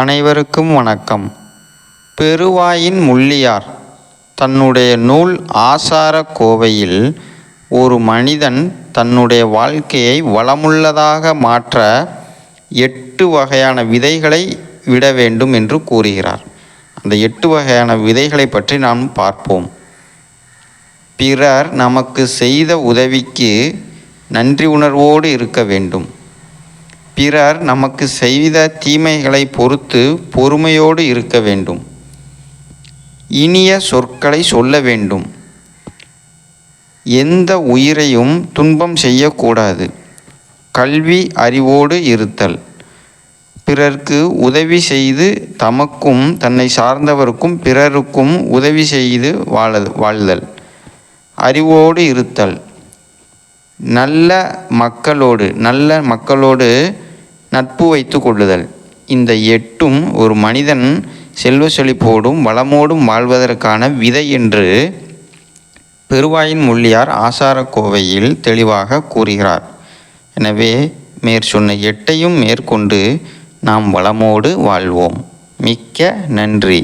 அனைவருக்கும் வணக்கம். பெருவாயின் முள்ளியார் தன்னுடைய நூல் ஆசார கோவையில் ஒரு மனிதன் தன்னுடைய வாழ்க்கையை வளமுள்ளதாக மாற்ற எட்டு வகையான விதைகளை விட வேண்டும் என்று கூறுகிறார். அந்த எட்டு வகையான விதைகளை பற்றி நாம் பார்ப்போம். பிறர் நமக்கு செய்த உதவிக்கு நன்றி உணர்வோடு இருக்க வேண்டும். பிறர் நமக்கு செய்த தீமைகளை பொறுத்து பொறுமையோடு இருக்க வேண்டும். இனிய சொற்களை சொல்ல வேண்டும். எந்த உயிரையும் துன்பம் செய்யக்கூடாது. கல்வி அறிவோடு இருத்தல். பிறர்க்கு உதவி செய்து தமக்கும் தன்னை சார்ந்தவருக்கும் பிறருக்கும் உதவி செய்து வாழ வாழ்தல். அறிவோடு இருத்தல். நல்ல மக்களோடு நல்ல மக்களோடு நட்பு வைத்து கொள்ளுதல். இந்த எட்டும் ஒரு மனிதன் செல்வ செழிப்போடும் வளமோடும் வாழ்வதற்கான விதை என்று பெருவாயின் முள்ளியார் ஆசாரக்கோவையில் தெளிவாக கூறுகிறார். எனவே மேற்சொன்ன எட்டையும் மேற்கொண்டு நாம் வளமோடு வாழ்வோம். மிக்க நன்றி.